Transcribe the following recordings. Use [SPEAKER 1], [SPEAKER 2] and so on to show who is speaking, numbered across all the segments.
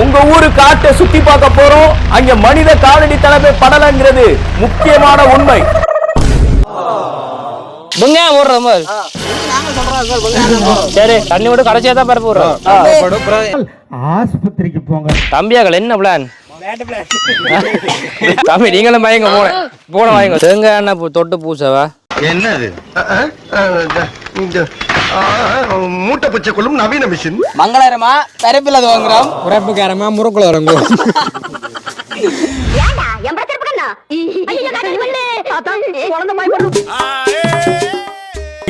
[SPEAKER 1] உங்க ஊரு காட்டை சுத்தி பார்க்க போறோம். அங்க மனித காலடி தலைமை படலங்கிறது முக்கியமான உண்மை.
[SPEAKER 2] வெங்காயம் போடுற மாதிரி. சரி தண்ணி விட்டு கடைசியா தான் பரப்பு விடுறோம்
[SPEAKER 3] ஆஸ்பத்திரிக்கு போங்க.
[SPEAKER 2] தம்பியாக்கள் என்ன பிளான் தம்பி நீங்களும் பயங்க போன போன வாங்க தேங்காய் எண்ணெய் பூ- தொட்டு பூசவா?
[SPEAKER 4] என்னது? மூட்டை பச்சை கொள்ளும் நவீன மிஷின்.
[SPEAKER 5] மங்களகரமா பரப்பில் வாங்குறோம்.
[SPEAKER 3] உறப்புக்காரமா முறுக்குள்ள வரங்க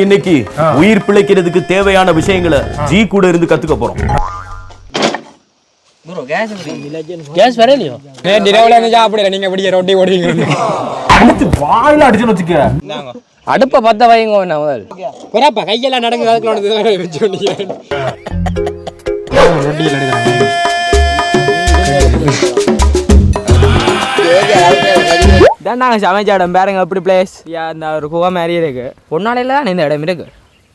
[SPEAKER 1] இன்னைக்கு உயிர் பிழைக்கிறதுக்கு தேவையான விஷயங்களை ஜி கூட இருந்து கத்துக்க போறோம்.
[SPEAKER 2] கேஸ்
[SPEAKER 3] இருந்து நீங்க இப்படியே ரொட்டி
[SPEAKER 1] அடுத்து வாயில அடிச்சுன்னு வச்சுக்க.
[SPEAKER 2] அடுப்பை பத்த வைங்க நான் முதல்.
[SPEAKER 3] குறப்பா கையெல்லாம் நடங்க வச்சு
[SPEAKER 5] இதான் நாங்கள் சமைச்ச இடம். பாருங்க எப்படி பிளேஸ் அந்த ஒரு குகை மாதிரி இருக்கு.
[SPEAKER 2] பொன்னாலையில தான் இந்த இடம் இருக்கு.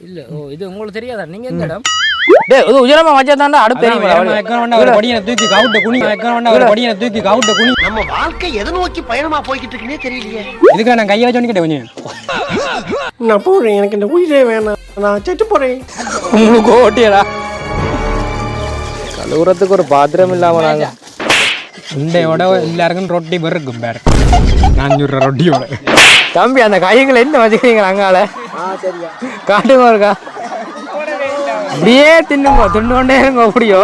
[SPEAKER 2] இல்ல ஓ இது உங்களுக்கு தெரியாதா? நீங்க எந்த இடம்? டேய் இது உஜரமா வச்சா தாண்டா அடுப்பு தெரியுமா
[SPEAKER 3] ஒரு படியை தூக்கி கவுட்ட குனி ஒரு படியை தூக்கி கவுட்ட குனி.
[SPEAKER 4] நம்ம வாழ்க்கை எதை நோக்கி பயணமா போய்கிட்டு இருக்குன்னே தெரியலையே.
[SPEAKER 3] இதுக்கு நான் கையை வச்சு கேட்டேன் கொஞ்சம்?
[SPEAKER 4] நான் போறேன் எனக்கு இந்த உயிரே வேணாம். நான் செத்து போறேன்.
[SPEAKER 2] உங்களுக்கு ஓட்டியடா. கழுவுறதுக்கு ஒரு பாத்திரம் இல்லாம நாங்க.
[SPEAKER 3] உண்டையோட எல்லாருக்கும் ரொட்டி பெருக்கும் பேர். நான் சொல்ற ரொட்டியோட.
[SPEAKER 2] தம்பி அந்த கைகளை என்ன வச்சுக்கிறீங்க அங்கால காட்டுங்க இருக்கா அப்படியே தின்னுங்க தின்னு கொண்டே இருங்க அப்படியோ.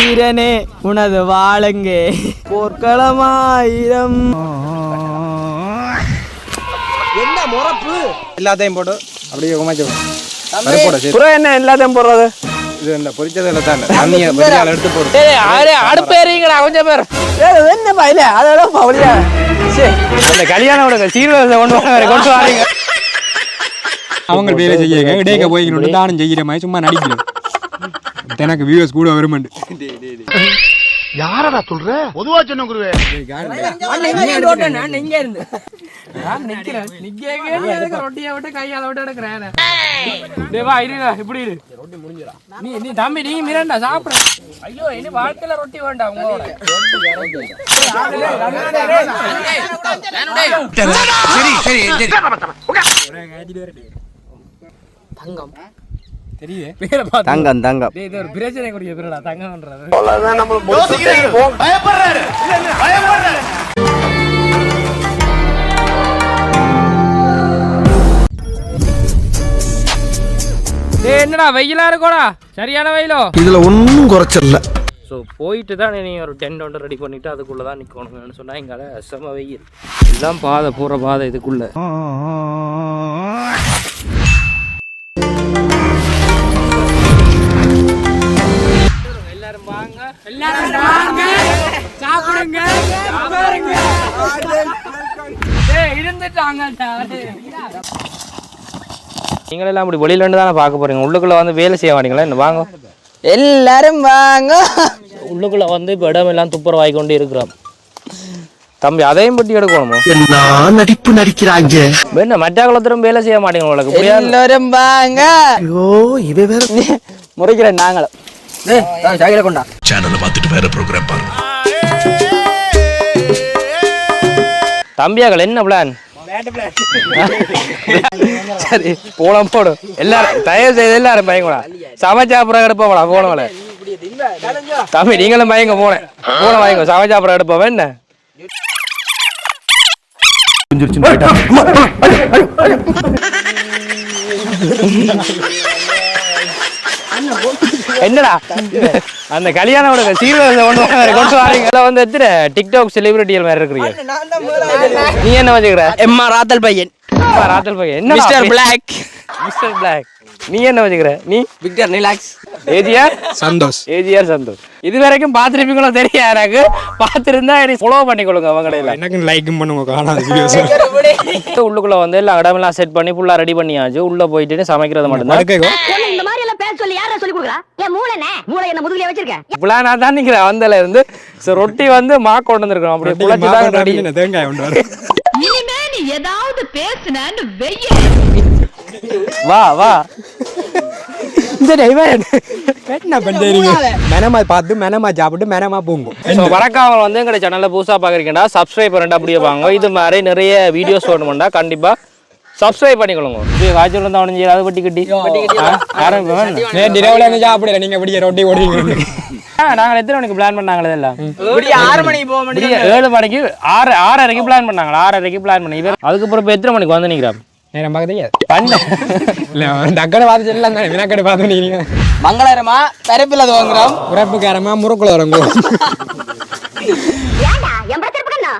[SPEAKER 5] வீரனே உனது வாழங்கே போர்க்களமாயிரம்.
[SPEAKER 3] எல்லாத்தையும் போட்டு அப்படியே குமாச்சு பருப்போட சேர்த்து
[SPEAKER 2] புறம் என்ன எல்லாத்தையும் போடுறது?
[SPEAKER 3] இது இந்த பொரிச்சதில் தான்? தண்ணியை பொரியால் எடுத்து போடு.
[SPEAKER 2] சரி அரே அடுப்பேறீங்கடா கொஞ்சம் பேர்.
[SPEAKER 5] என்ன பயில அதெல்லாம் பவுலியா?
[SPEAKER 2] இந்த கல்யாணம் விடுங்க சீர்வரிசை கொண்டு வர கொண்டு வாரீங்க.
[SPEAKER 3] அவங்க வேலை செய்யுங்க இடையக்க போய்க்கணும் நானும் செய்கிற மாதிரி சும்மா நடிக்கணும் எனக்கு வியூவர்ஸ் கூட வருமெண்டு
[SPEAKER 4] யாரடா சொல்ற? பொதுவா சொன்ன குருவே.
[SPEAKER 2] ரொட்டியை விட்டு கையால விட்டு எடுக்கிறேன் தேவா இருடா இப்படி இரு. நீ நீ தம்பி நீ மிரண்டா சாப்பிடு. ஐயோ இனி வாழ்க்கையில ரொட்டி வேண்டாம் உங்களோட. தங்கம். தெரியுது. பேரை பார்த்து
[SPEAKER 5] தங்கம் தங்கம்.
[SPEAKER 2] டேய், இது ஒரு பிரச்சனைக்குரிய பேருடா தங்கம்ன்றது.
[SPEAKER 4] பயப்படுறாரு பயப்படுறாரு
[SPEAKER 2] டேய் என்னடா வெயிலா இருக்கோடா? சரியான வெயிலோ?
[SPEAKER 4] இதுல ஒன்னும் குறைச்சல
[SPEAKER 2] ஸோ போயிட்டு தான் நீ ஒரு டென்ட் ஒன்று ரெடி பண்ணிட்டு அதுக்குள்ளே தான் நிற்கணுங்கன்னு சொன்னால் எங்கால செம வெயில். இதுதான் பாதை போகிற பாதை இதுக்குள்ள. எல்லாரும் வாங்க. சாப்பிடுங்க. இருந்துட்டாங்கடா. நீங்களெல்லாம் அப்படி வெளியில இருந்து தானே பார்க்க போறீங்க? உள்ளுக்குள்ள வந்து வேலை செய்ய மாட்டீங்களா? என்ன வாங்க.
[SPEAKER 5] எல்லாரும் வாங்க.
[SPEAKER 2] உள்ளுக்குள்ள வந்து இப்போ இடமெல்லாம் துப்புரவாகி கொண்டு இருக்கிறோம். தம்பி அதையும் பட்டி எடுக்கணுமோ?
[SPEAKER 4] என்ன நடிப்பு நடிக்கிறாங்க?
[SPEAKER 2] என்ன மற்ற குளத்திலும் வேலை செய்ய மாட்டீங்க உங்களுக்கு?
[SPEAKER 5] எல்லாரும் வாங்க.
[SPEAKER 4] ஐயோ இவ வேற
[SPEAKER 5] முறைக்கிறேன் நாங்களும். சைக்கிளை கொண்டா.
[SPEAKER 2] தம்பியாக்கள் என்ன பிளான் சரி போலாம் போடு. எல்லாரும் தயவு செய்து எல்லாரும் பயங்கடா. சமைச்சாப்புறம் எடுப்போம்டா போனவள தம்பி நீங்களும் பயங்க போனேன். போன வாங்க சமைச்சாப்புறம் எடுப்போம் என்ன?
[SPEAKER 1] புரிஞ்சிருச்சுன்னு
[SPEAKER 2] என்னடா? அந்த கல்யாணம் சீர்வரிசை கொண்டு கொண்டு வாரீங்க எல்லாம் வந்து எத்தனை டிக்டாக் செலிபிரிட்டிகள் மாதிரி இருக்கிறீங்க? நீ என்ன வச்சுக்கிற?
[SPEAKER 5] எம்மா ராத்தல் பையன்.
[SPEAKER 2] அப்பா, ராத்தல் பையன். என்ன
[SPEAKER 5] மிஸ்டர் பிளாக்
[SPEAKER 2] மிஸ்டர் பிளாக் நீ என்ன வச்சுக்கிற? நீ?
[SPEAKER 5] Victor relax
[SPEAKER 2] AGR
[SPEAKER 3] Santhosh.
[SPEAKER 2] AGR Santhosh. இது வரைக்கும் பார்த்துருப்பீங்களோ தெரியாது எனக்கு? பார்த்துருந்தா எனக்கு ஃபாலோ பண்ணிக்கொள்ளுங்க அவங்க கடையில்.
[SPEAKER 3] எனக்கு லைக்கும் பண்ணுங்க காணாத
[SPEAKER 2] உள்ளுக்குள்ள வந்து எல்லா இடமெல்லாம் செட் பண்ணி ஃபுல்லாக ரெடி பண்ணியாச்சு. உள்ள போயிட்டு சமைக்கிறது மட்டும்தான்.
[SPEAKER 3] படுக்கைக்கோ
[SPEAKER 6] உன்னை இந்த மாதிரி எல்லாம் பேச சொல்லி யாரா சொல்லி கொடுக்குறா? என் மூளைனே மூளை என்ன முதுகுலயே வச்சிருக்கேன்
[SPEAKER 2] இப்பெல்லாம் நான் தான் நிற்கிறேன் வந்தல இருந்து ரொட்டி வந்து மா கொண்டு வந்திருக்கோம் அப்படியே குழச்சி தான் ரெடி.
[SPEAKER 3] தேங்காய் கொண்டு வர.
[SPEAKER 6] இனிமே நீ ஏதாவது பேசுனு வெய்ய.
[SPEAKER 2] வா வா.
[SPEAKER 3] இந்த என்ன மெனமா பார்த்து மெனமா சாப்பிட்டு மெனமா போங்க
[SPEAKER 2] ஸோ வணக்கம் வந்து எங்களை சேனலில் புதுசாக பார்க்குறீங்கடா சப்ஸ்கிரைப் பண்ணிட்டு அப்படியே வாங்க. இது மாதிரி நிறைய வீடியோஸ் வேணுமெண்டா கண்டிப்பாக சப்ஸ்கிரைப் பண்ணிக்கொள்ளுங்க. இப்படியே காய்ச்சல் இருந்தால் உடஞ்சி ஏதாவது வட்டி கட்டி. ஆ, யாரும் இப்ப வேணும்.
[SPEAKER 3] நேற்று இரவுல இருந்து சாப்பிடல நீங்க இப்படியே ரொட்டி ஓடுவீங்க
[SPEAKER 2] ஆ, நாங்கள் எத்தனை மணிக்கு பிளான் பண்ணாங்களே எல்லாம்?
[SPEAKER 5] ஆறு மணிக்கு போக முடியும்
[SPEAKER 2] ஏழு மணிக்கு ஆறு ஆறரைக்கு பிளான் பண்ணாங்களா? ஆறரைக்கு பிளான் பண்ணி. இவர் அதுக்கப்புறம் இப்போ எத்தனை மணிக்கு வந்து நிற்கிறான்
[SPEAKER 3] நேரம் பார்க்க தெரியாது
[SPEAKER 2] பண்ண.
[SPEAKER 3] இல்ல டக்கடை பார்த்து சொல்லலாம் தானே. வினாக்கடை பார்த்து நீங்க.
[SPEAKER 5] மங்களகரமா பரப்பில் துவங்குறோம்.
[SPEAKER 3] உறப்புக்காரமா முறுக்குள்ள வரங்க
[SPEAKER 6] ஏண்டா? என் பிரச்சனை பண்ணா?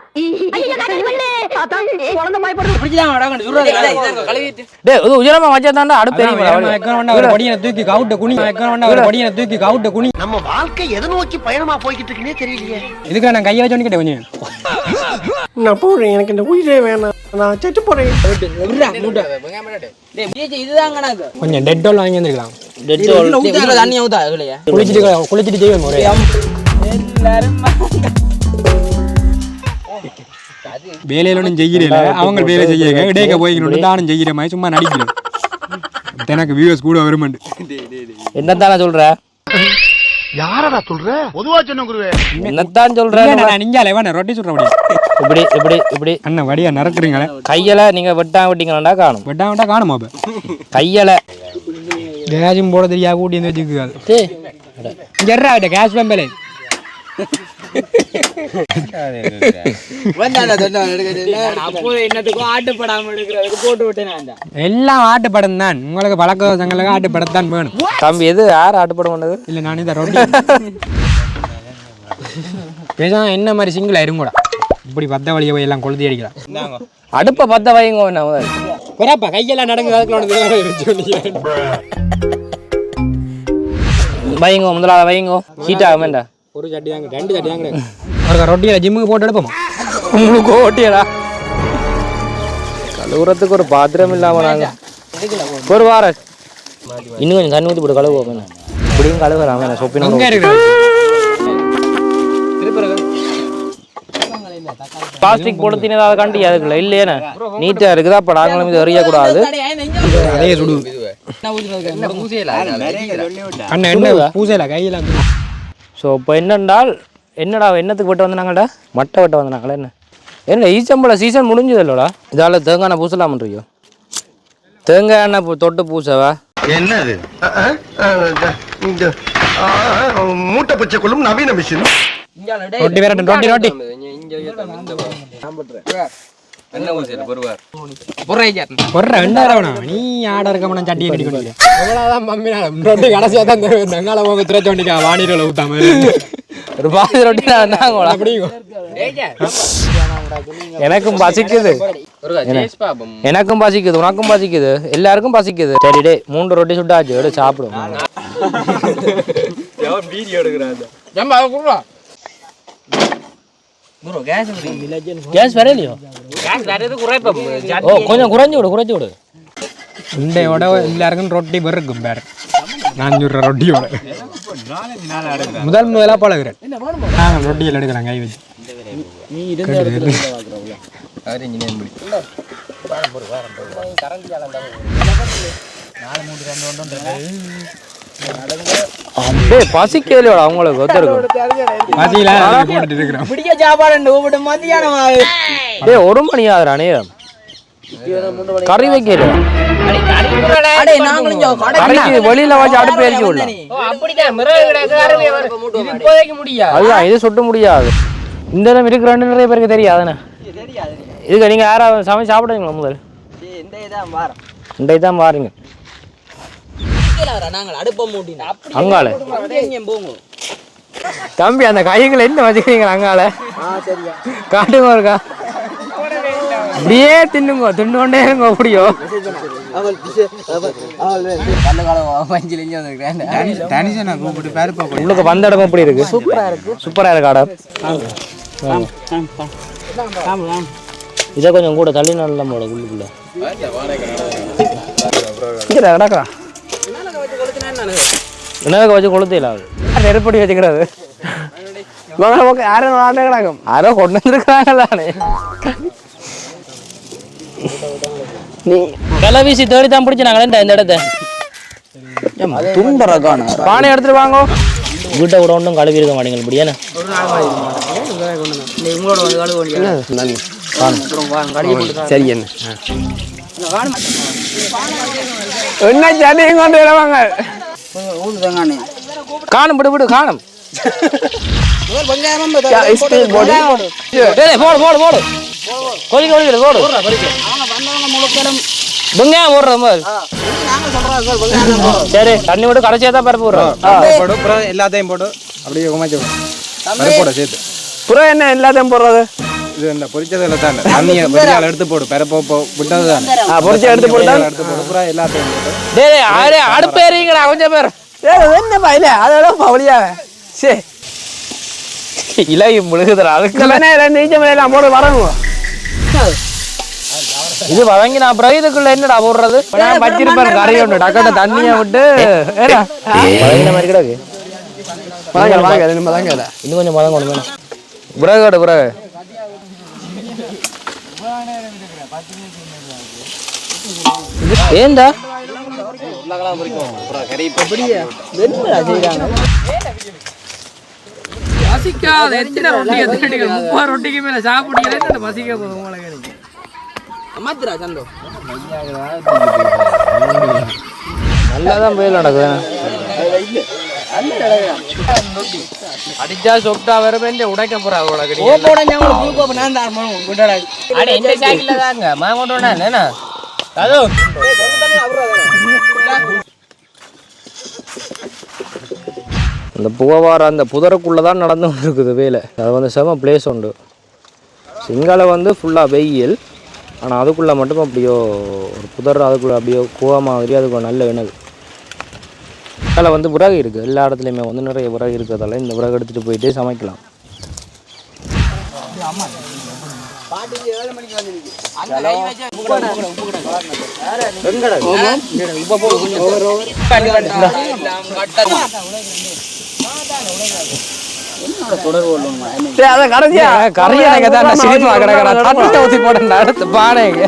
[SPEAKER 6] ஐயோ கடல் மண்ணு அதான் குழந்தை பயப்படுது
[SPEAKER 5] பிடிச்சிதான் நடக்கணும் சொல்றது
[SPEAKER 2] டேய் இது உஜரமா வச்சா தாண்டா அடுப்பு தெரியுமா
[SPEAKER 3] கொடியனை தூக்கி கவுட்ட குனி தூக்கி கவுட்ட குனி.
[SPEAKER 4] நம்ம வாழ்க்கை எதை நோக்கி பயணமா போய்கிட்டு இருக்குன்னே தெரியலையே.
[SPEAKER 3] இதுக்கு நான் கையை வச்சு கேட்டேன் கொஞ்சம்?
[SPEAKER 4] நான் போறேன் எனக்கு இந்த உயிரே வேணாம். நான் செத்து போறேன்.
[SPEAKER 3] கொஞ்சம் வாங்கி வந்துருக்கலாம்.
[SPEAKER 5] தண்ணி
[SPEAKER 3] குளிச்சுட்டு குளிச்சுட்டு ஒரே வேலையில ஒன்றும் செய்யல அவங்க வேலை செய்ய இடையக்க போய்க்கணும் நானும் செய்யற மாதிரி சும்மா நடிக்கிறேன். எனக்கு வியூஸ் கூட வருமாண்டு.
[SPEAKER 2] என்னத்தானே சொல்ற?
[SPEAKER 7] யாரடா சொல்ற? பொதுவா சொன்ன குருவே.
[SPEAKER 2] என்னத்தான் சொல்ற?
[SPEAKER 3] நான் நெஞ்சால வேணா ரொட்டி சுடுற முடியும்
[SPEAKER 2] இப்படி இப்படி இப்படி.
[SPEAKER 3] அண்ணன் வடியா நறக்குறீங்களே.
[SPEAKER 2] கையில நீங்க வெட்டா வெட்டிங்களா காணும்.
[SPEAKER 3] வெட்டா வெட்டா காணுமா அப்ப?
[SPEAKER 2] கையில.
[SPEAKER 3] கேஷும் போட தெரியா கூட்டி வந்து வச்சுக்காது ஜெர்ரா கேஷ் பம்பலே
[SPEAKER 5] என்னத்துக்கும் ஆட்டுப்படாம தான்.
[SPEAKER 3] எல்லாம் உங்களுக்கு பழக்க சங்களுக்கு ஆட்டு படம் தான் வேணும்.
[SPEAKER 2] தம்பி எது யார் ஆட்டுப்பட பண்ணது?
[SPEAKER 3] இல்ல நான் இதை பேசாம என்ன மாதிரி சிங்கிள் இருங்கூடா இப்படி பத்த வழியை போய் எல்லாம் கொளுத்தி அடிக்கலாம்.
[SPEAKER 2] அடுப்பை பத்த முதல்ல.
[SPEAKER 3] குறப்பா கையெல்லாம் அதுக்குள்ள
[SPEAKER 2] வைங்க முதலாவது வைங்க. ஹீட் ஆக வேண்டாம்
[SPEAKER 3] ஒரு சட்டி தாங்க ரெண்டு சட்டி தாங்க ஒரு ரொட்டியில ஜிம்முக்கு போட்டு எடுப்போமா
[SPEAKER 2] உங்களுக்கு ஓட்டியடா கழுவுறதுக்கு ஒரு பாத்திரம் இல்லாம நாங்க ஒரு வாரம் இன்னும் கொஞ்சம் தண்ணி ஊற்றி போட்டு கழுவுவோம் இப்படியும்
[SPEAKER 3] அங்க
[SPEAKER 2] சொப்பின பிளாஸ்டிக் பொடுத்தினது அதை கண்டி அதுக்குள்ள இல்லையேண்ணே நீட்டா இருக்குதா அப்ப நாங்களும் இது எறியக்கூடாது
[SPEAKER 3] அதே சுடு பூசையில கையில
[SPEAKER 2] ஸோ இப்போ என்னென்றால் என்னடா என்னத்துக்கு வெட்ட வந்தாங்கடா மட்டை வெட்ட வந்தாங்களா என்ன என்ன ஈச்சம்பழ சீசன் முடிஞ்சது இல்லடா இதால தேங்காய் எண்ணெய் பூசலாமன்றியோ தேங்காய் எண்ணெய் பூ- தொட்டு பூசவா
[SPEAKER 7] என்னது இந்த மூட்டை பச்சை கொள்ளும் நவீன மிஷின்
[SPEAKER 3] ரொட்டி வேற ரொட்டி ரொட்டி ரெண்டாயிரம். நீ ஆட இருக்க சட்டியை கட்டி கொண்டு மம்மி ரொட்டி கடைசியா தான் தருவேன் தங்கால போக திரச்ச வண்டிக்கா வாணியில ஊத்தாம
[SPEAKER 2] ஒரு பாதி ரொட்டி நான் தாங்க
[SPEAKER 3] அப்படிங்க.
[SPEAKER 2] எனக்கும் பசிக்குது. எனக்கும் பசிக்குது உனக்கும் பசிக்குது எல்லாருக்கும் பசிக்குது. சரி டே மூன்று ரொட்டி சுட்டாச்சு எடு சாப்பிடும் கேஸ் கொஞ்சம் குறைஞ்சு விடு குறைஞ்சு விடு
[SPEAKER 3] உண்டையோட எல்லாருக்கும் ரொட்டி பெருக்கும் பேர் நான் சொல்ற ரொட்டியோட முதல் முதலா பழகுறேன் நாங்கள் ரொட்டியில் எடுக்கிறேன் கை வச்சு
[SPEAKER 2] டேய் பசிக்கலையோட அவங்களுக்கு ஒருத்தருக்கும்
[SPEAKER 3] பசியில போட்டுட்டு இருக்கிறோம்
[SPEAKER 2] டேய் ஒரு மணி ஆகுறானே கறி வைக்கல. வெளியில வச்சு அடுப்பு எரிச்சு விடலாம். அதுதான் இது சுட்ட முடியாது. இந்த இடம் இருக்கிறான்னு நிறைய பேருக்கு தெரியாதுண்ணே. இதுக்கு நீங்க யாராவது சமைச்சு சாப்பிடுவீங்களா முதல்?
[SPEAKER 5] இந்த இதான் வாரம்
[SPEAKER 2] இன்றைக்கு தான்
[SPEAKER 5] அப்படி
[SPEAKER 2] அங்கால தம்பி அந்த கைகளை என்ன வச்சுக்கிறீங்க அங்கால காட்டுங்க இருக்கா அப்படியே தின்னுங்க தின்னு கொண்டே இருங்க அப்படியோ. உங்களுக்கு வந்த இடம் எப்படி இருக்கு? சூப்பரா இருக்கு. சூப்பரா இருக்கு இடம் இதை கொஞ்சம் கூட தள்ளி நல்ல போட உள்ளுக்குள்ள. இங்கே கிடக்கா. என்னதுக்கு வச்சு கொளுத்தில நெருப்படி வச்சுக்கிறது. யாரும் வாங்க கிடக்கும். யாரோ கொண்டு வந்துருக்காங்களானே நீ. கலை வீசி தேடி தான் பிடிச்சி நாங்களே இந்த இடத்த.
[SPEAKER 5] துண்டரை காணும்
[SPEAKER 2] பானை எடுத்துட்டு வாங்க. வீட்டை கூட ஒன்றும் கழுவி இருக்க மாட்டீங்க இப்படி ஏன்னா?
[SPEAKER 5] உங்களோட வந்து கழுவு வேண்டிய கழுவி போட்டு
[SPEAKER 3] சரி என்ன? என்ன சட்டையும் கொண்டு வருவாங்க
[SPEAKER 5] ஊது தேங்காய்
[SPEAKER 2] காணும் விடு விடு காணும். போடு. போடு போடு போடு. வெங்காயம் போடுற மாதிரி சரி தண்ணி விட்டு கடைசியாக தான் பரப்பு விடுறோம்
[SPEAKER 3] போடு அப்புறம் எல்லாத்தையும் போட்டு அப்படியே குமாச்சி பருப்போட சேர்த்து.
[SPEAKER 5] புறம் என்ன எல்லாத்தையும் போடுறது?
[SPEAKER 3] இது இந்த பொரிச்சதில் தான். தண்ணியை பொரிச்சால் எடுத்து போடு. பெரப்போ விட்டது தான்.
[SPEAKER 5] பொரிச்சு எடுத்து போட்டா
[SPEAKER 3] எடுத்து போடு. எல்லாத்தையும் போட்டு
[SPEAKER 2] டேய் அடுப்பு கொஞ்சம் பேர்.
[SPEAKER 5] என்னப்பா இல்ல அதெல்லாம் பவலியா சரி
[SPEAKER 2] இலகி முழுகுதுடா அதுக்கு
[SPEAKER 5] இன்ச்சு மேலாம் போட்டு வரணும்
[SPEAKER 2] இது வழங்கி நான் அப்புறம் இதுக்குள்ள என்னடா போடுறது? நான் வச்சிருப்பேன் கறி ஒன்று டக்கட்ட தண்ணியை விட்டு. வழங்கின மாதிரி கிடக்கு.
[SPEAKER 5] வாங்க
[SPEAKER 2] இன்னும் கொஞ்சம் மதம் கொண்டு வேணும். புறகடு புறகு. ஏண்டா மசிக்காத எத்தனை ரொட்டி எத்தனை முப்பது ரொட்டிக்கு மேல சாப்பிட்டீங்களே? மசிக்க போதும் உங்களுக்கு.
[SPEAKER 5] மாத்திரா சந்தோ.
[SPEAKER 2] நல்லா தான் புயல் நடக்குது அடிச்சா சொட்டா வரவே உடைக்க போறா உனக்கு
[SPEAKER 5] ஓ போட ஞாபகம் புழு கோப்பை நான் தான் விட்டடா.
[SPEAKER 2] அட இந்த சைக்கிள் தாங்க மாங்கோட்டோனா என்ன? அது இந்த புகவார அந்த புதருக்குள்ளே தான் நடந்து இருக்குது வேலை. அது வந்து செம பிளேஸ் உண்டு. சிங்கால வந்து ஃபுல்லாக வெயில். ஆனால் அதுக்குள்ளே மட்டும் அப்படியோ ஒரு புதர் அதுக்குள்ளே அப்படியோ குவா மாதிரி அதுக்கு ஒரு நல்ல இணகு அதில் வந்து விறகு இருக்குது எல்லா இடத்துலையுமே வந்து நிறைய விறகு இருக்கிறதால இந்த விறகு எடுத்துகிட்டு போயிட்டு சமைக்கலாம்.
[SPEAKER 5] அதை கடைசியா
[SPEAKER 2] கரையாங்க தான் சிரிப்பு கிடக்கிறா தட்டு ஊற்றி போட்டேன் அடுத்து பானைங்க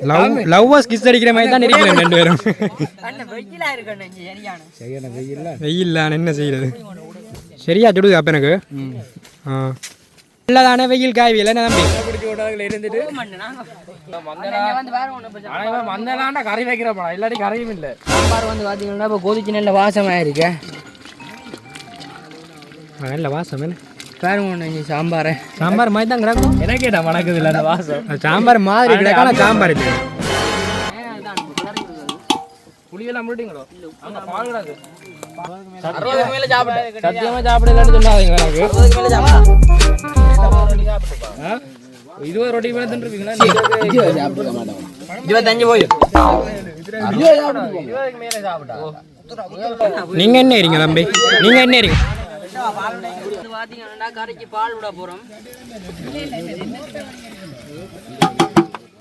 [SPEAKER 3] லவ் லவ்வர்ஸ் கிஸ் அடிக்கிற மாதிரி தான் இருக்கிறேன் ரெண்டு பேரும் வெயில் நான் என்ன செய்யறது சரியா சுடுது அப்ப எனக்கு ஆ இல்லதானே வெயில் காய்வியல நம்பி
[SPEAKER 2] மந்தலாண்டா கறி வைக்கிறப்பா இல்லாட்டி கறியும் இல்லை.
[SPEAKER 5] சாம்பார் வந்து பாத்தீங்கன்னா இப்போ கொதிச்சு நல்ல வாசமா இருக்கு
[SPEAKER 3] நல்ல வாசம் என்ன?
[SPEAKER 5] பாருங்க சாம்பார்.
[SPEAKER 3] சாம்பார் மாதிரி தான் கிடக்கும்.
[SPEAKER 2] எனக்கே நான் மணக்குது இல்லை அந்த வாசம்.
[SPEAKER 3] அது சாம்பார் மாதிரி கிடக்கும் சாம்பார் இல்லை
[SPEAKER 2] புளியெல்லாம் முடிட்டீங்களோ? அங்க பால் கிடக்கு. சாப்பிடலன்னு எனக்கு. ஆ? இருபது ரொட்டி மேல தின்றுப்பீங்களா
[SPEAKER 5] இருபத்தஞ்சு போய்
[SPEAKER 3] நீங்க என்ன இருங்க தம்பி? நீங்க என்ன இருங்க
[SPEAKER 5] பாத்தீங்கன்னா கறிக்கு பால் விட போறோம்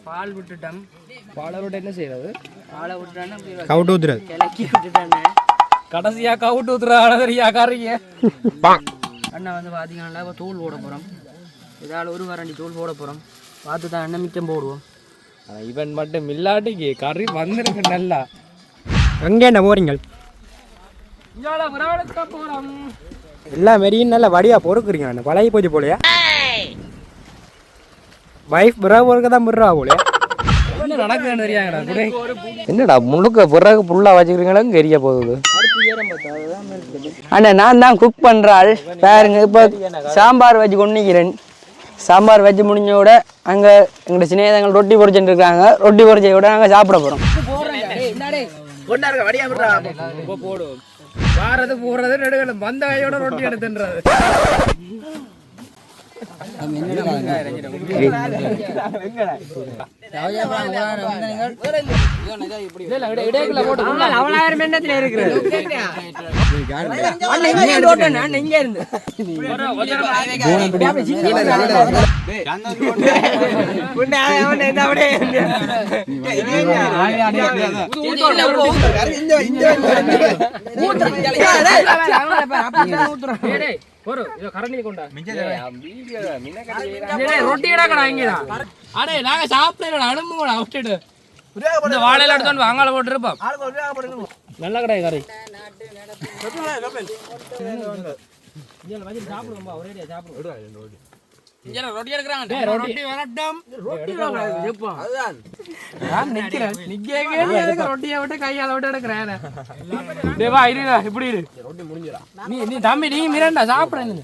[SPEAKER 5] பால் விட்டுட்டோம்
[SPEAKER 2] பாலை விட்டு என்ன செய்யறது
[SPEAKER 5] பாலை விட்டுட்டானே
[SPEAKER 3] கவுட்டு ஊத்துறது
[SPEAKER 5] கிளக்கி விட்டுட்டானே
[SPEAKER 2] கடைசியா கவுட்டு ஊத்துற அழகரியா காரிங்க.
[SPEAKER 5] அண்ணா வந்து பாத்தீங்கன்னா தூள் போட போறோம். இதால ஒரு வரண்டி தூள் போட போறோம். பார்த்து தான் எண்ணெய் மிச்சம் போடுவோம்.
[SPEAKER 2] இவன் மட்டும் இல்லாட்டிக்கு கறி வந்துருக்கு நல்லா.
[SPEAKER 3] அங்கே என்ன போறீங்க எல்லா மாரியும் நல்ல வடிவா பொறுக்குறீங்க நான். பழகி போச்சு போலையா. வைஃப் புறா பொறுக்க தான் புறா போலையா.
[SPEAKER 2] என்ன என்னடா முழுக்க பிறகு புல்லா வச்சுக்கிறீங்களா எரிய போகுது.
[SPEAKER 5] அண்ணா நான் தான் குக் பண்றாள் பாருங்க இப்போ சாம்பார் வச்சு கொண்டிக்கிறேன் சாம்பார் வச்சு முடிஞ்சோட அங்க எங்களோட சிநேகிதங்கள் ரொட்டி பொரிச்சுட்டு இருக்காங்க ரொட்டி பொரிச்சையோட நாங்க சாப்பிட போறோம்.
[SPEAKER 2] இப்போ போடும் வாரது போறது நடுவில் வந்த கையோட ரொட்டி எடுத்துன்றது.
[SPEAKER 5] அவனாயிரம் எண்ணத்துல இருக்கிறது இங்க இருந்து ஓட்டணும், உன்னை அவனை இந்த அப்படியே
[SPEAKER 2] ரொட்டி கிடக்கடா இங்கதான் அடே நாங்க சாப்பிடல அனுப்புங்கடா விட்டுட்டு இந்த வாழையில எடுத்து அங்கால போட்டு இருப்போம் நல்ல கடை கறி ரொட்டி எடுக்கிறாங்க? ரொட்டி. வரட்டும். ரொட்டி நான் நிக்கிறேன். நிக்க எதுக்கு ரொட்டியை விட்டு கையால விட்டு எடுக்கிறேன் தேவா இருடா இப்படி இரு. நீ நீ தம்பி நீ மிரண்டா சாப்பிட நீ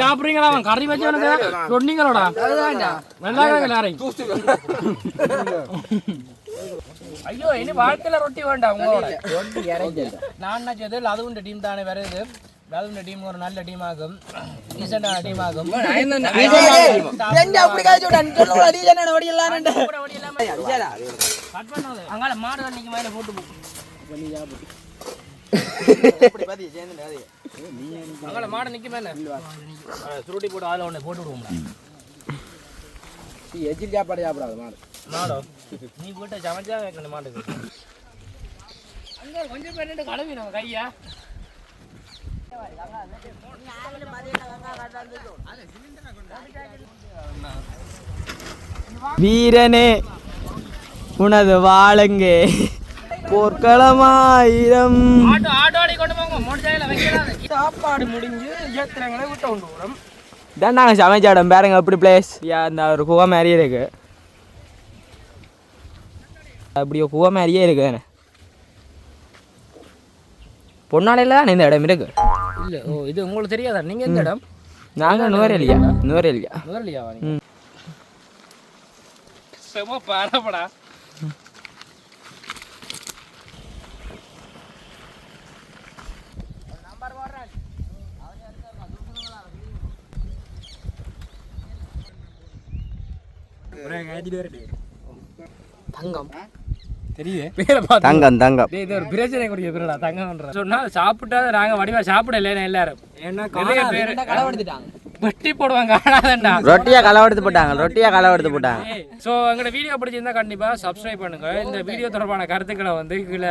[SPEAKER 2] சாப்பிடுறீங்களா அவன் கறி வச்சவனுக்கு சொன்னீங்களோடா நல்லா எல்லாரையும் ஐயோ இனி வாழ்க்கையில ரொட்டி வேண்டாம் உங்களோட. நான் செய்தது? அதுவும் டீம் தானே வருது அதுவும் டீம் ஒரு நல்ல டீம் ஆகும் டீசெண்டான டீம் ஆகும் அங்கால மாடு அன்னைக்கு மேல போட்டு போ. அங்கால மாடு நிக்க மேல. சுருட்டி போட்டு அதுல ஒண்ணு போட்டு விடுவோம்டா.
[SPEAKER 3] எச்சில் சாப்பாடு சாப்பிடாது மாடு.
[SPEAKER 2] மாடோ? நீ போட்டு சமைச்சா வைக்கணும் மாட்டுக்கு. அங்க கொஞ்சம் பேர் கழுவி நம்ம கையா.
[SPEAKER 5] வீரனே உனது வாழங்கே போர்க்களமாயிரம்.
[SPEAKER 2] சாப்பாடு முடிஞ்சு ஏத்துறாங்களே விட்டு கொண்டு வரோம்.
[SPEAKER 5] இதான் நாங்கள் சமைச்ச இடம் பாருங்க எப்படி பிளேஸ் அந்த ஒரு குகை மாதிரியே இருக்கு. அப்படி குகை மாதிரியே இருக்கு. பொன்னாலையில் தான் இந்த இடம் இருக்கு.
[SPEAKER 2] இல்ல ஓ இது உங்களுக்கு தெரியாதா? நீங்க எந்த இடம்?
[SPEAKER 5] நாங்கள் நுவரெலியா. நுவரெலியா.
[SPEAKER 2] முதலியாவா நீங்க செம பாரப்படா. தங்கம்.
[SPEAKER 3] தெரியுது.
[SPEAKER 5] தங்கம் தங்கம்.
[SPEAKER 2] டேய், இது ஒரு பிரச்சனை குறிய பேருடா தங்கம்ன்ற சொன்னா சாப்பிட்டா நாங்க வடிவா சாப்பிடல எல்லாரும்.
[SPEAKER 3] ஏன்னா
[SPEAKER 2] வெட்டி போடுவாங்க காணாதண்டா
[SPEAKER 5] ரொட்டியா களவெடுத்து போட்டாங்க ரொட்டியா களவெடுத்து போட்டாங்க.
[SPEAKER 2] ஸோ எங்களோட வீடியோ பிடிச்சிருந்தா கண்டிப்பா சப்ஸ்கிரைப் பண்ணுங்க. இந்த வீடியோ தொடர்பான கருத்துக்களை வந்து கீழே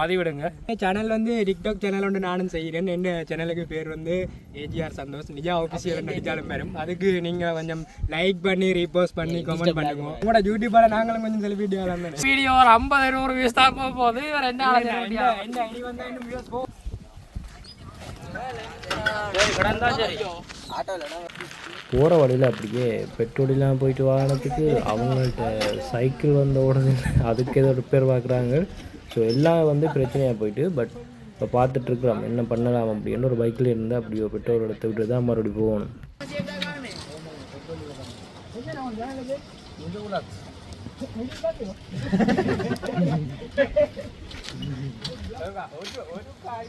[SPEAKER 2] பதிவிடுங்க.
[SPEAKER 3] சேனல் வந்து டிக்டாக் சேனல் ஒன்று நானும் செய்கிறேன் என் சேனலுக்கு பேர் வந்து ஏஜிஆர் சந்தோஷ் நிஜா ஆஃபீஸியல் நடிச்சாலும் வரும் அதுக்கு நீங்கள் கொஞ்சம் லைக் பண்ணி ரீபோஸ்ட் பண்ணி கமெண்ட் பண்ணுங்க. உங்களோட யூடியூப்பால் நாங்களும் கொஞ்சம் சில வீடியோ
[SPEAKER 2] வீடியோ ஒரு ஐம்பது நூறு வியூஸ் தான் போக போகுது. வேற என்ன
[SPEAKER 3] ஐடி வந்தால் இன்னும் வியூஸ் போ
[SPEAKER 2] கிடந்தா சரி
[SPEAKER 8] போகிற வழியில் அப்படியே பெட்ரோலெலாம் போயிட்டு வாகனத்துக்கு அவங்கள்ட்ட சைக்கிள் வந்த உடனே அதுக்கு ஏதோ ரிப்பேர் பார்க்குறாங்க ஸோ எல்லாம் வந்து பிரச்சனையாக போயிட்டு பட் இப்போ பார்த்துட்ருக்குறோம் என்ன பண்ணலாம் அப்படின்னு. ஒரு பைக்கில் இருந்தால் அப்படியோ பெட்ரோல் எடுத்து விட்டு தான் மறுபடியும் போகணும்.